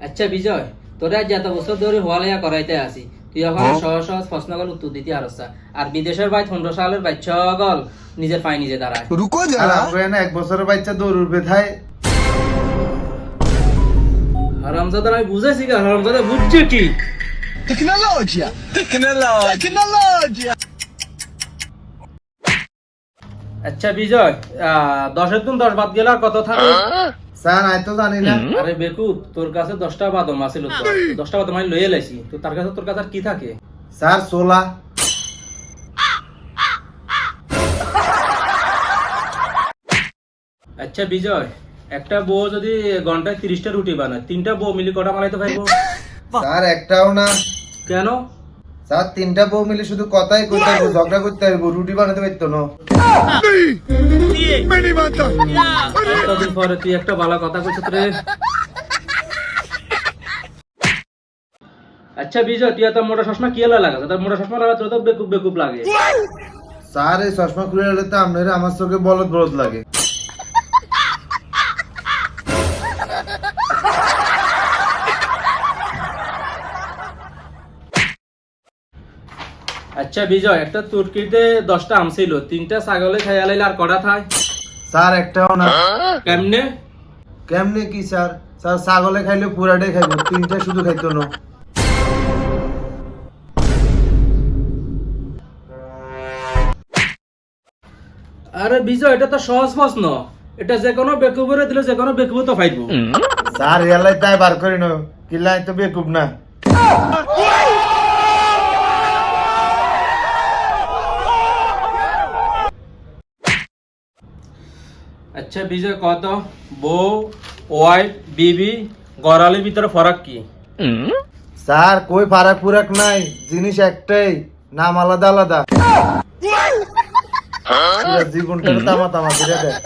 আচ্ছা বিজয় তোরা যে এত বছর ধরে হোয়ালাইয়া করাইতে আসি। তুই এখন হ্যাঁ। সহজ সহজ প্রশ্নগুলো উত্তর দিতে আর আর বিদেশের ভাই পনেরো সালের বাচ্চা নিজের পায়ে নিজে দাঁড়ায়। রুকো যারা। এক বছরের বাচ্চা দৌড়ুর বেথায় হারামজাদার আমি বুঝেছি হারামজাদা বুঝছে কি? টেকনোলজিয়া। টেকনোলজিয়া টেকনোলজিয়া। আচ্ছা বিজয় দশের দিন দশ বাদ গেলে আর কত থাকে স্যার আই তো জানি না। আরে বেকু তোর কাছে দশটা বাদম আছিল তো। দশটা বাদম আমি লইয়ে লাইছি। তো তার কাছে তোর কাছে আর কি থাকে? স্যার সোলা আচ্ছা বিজয় একটা বউ যদি ঘন্টায় তিরিশটা রুটি বানায় তিনটা বউ মিলি কটা বানাইতে পারব? স্যার একটাও না। কেন? স্যার তিনটা বউ মিলে শুধু কথাই করতে হবে ঝগড়া করতে পারব রুটি বানাতে পারতো না। তুই একটা ভালো কথা কইছ রে। আচ্ছা বিজয় তুই তো মোটা চশমা কি এলা লাগা তোর মোটা চশমা লাগা তোর তো বেকুব বেকুব লাগে। স্যার এই চশমা খুলে এলে তো আপনার আমার চোখে বলদ বলদ লাগে। আচ্ছা বিজয় একটা তুর্কিতে দশটা আম ছিল। তিনটা ছাগলে খাইয়া লাইলে আর কটা থাই স্যার একটাও না। কেমনে? কেমনে কি স্যার? স্যার ছাগলে খাইলে পুরাটাই খাইবো তিনটা শুধু খাইতো না। আরে বিজয় এটা তো সহজ প্রশ্ন। এটা যে কোনো বেকুবরে দিলে যে কোনো বেকুব তো ফাইবো। স্যার রিয়ালাই তাই বার করি না। কিলাই তো বেকুব না। আচ্ছা বিজয় কত বউ ওয়াইফ বিবি গড়ালের ভিতরে ফরাক কি? স্যার কই ফারাক ফুরাক নাই? জিনিস একটাই নাম আলাদা আলাদা। জীবনটা তামা তামা করে দেয়।